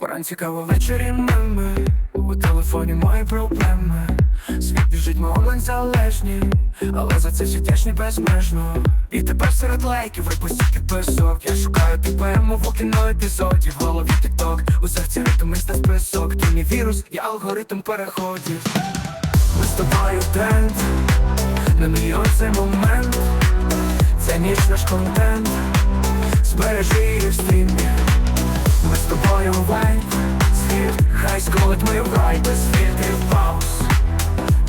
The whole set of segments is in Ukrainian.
Вранці кава ввечері меми. У телефоні мої проблеми. Світ біжить, ми онлайн залежні. Але за це всі вдячні безмежно. І тепер серед лайків репостів підписок. Я шукаю тебе, мов у кіно епізоді. В голові тікток, у серці ритм та список. Ти мій вірус, я алгоритм переходів. Ми з тобою тренд Не мій цей момент. Це ніч наш контент. Збережи Ми з Світ, хай сколить мою рай без світів пауз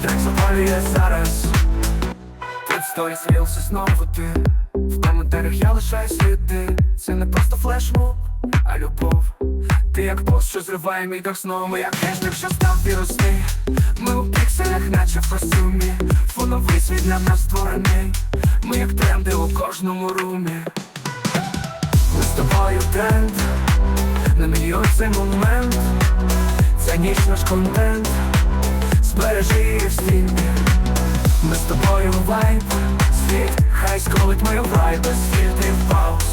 Трек запалює зараз. Тут сторіс рілси знову ти. В коментарях я лишаю сліди. Це не просто флешмоб, а любов. Ти як пост, що зриває мій дах знову. Як хештег, що став вірусний Ми у пікселях, наче в костюмі. Фоновий світ для нас створений. Ми як тренди у кожному румі. Ми з тобою тренд Не мій цей момент. Це ніч наш контент. Збережи її Ми з тобою вайб. Світ, хай сколить мою рай без світів пауз.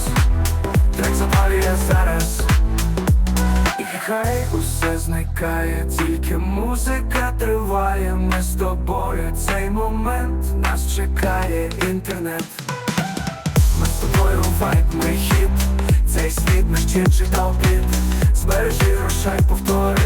Трек запалює зараз. І хай усе зникає, тільки музика триває. Ми з тобою цей момент. Нас чекає інтернет. Ми з тобою вайб, ми хіт Цей світ наш чин читав біт Збережи, рушай, повтори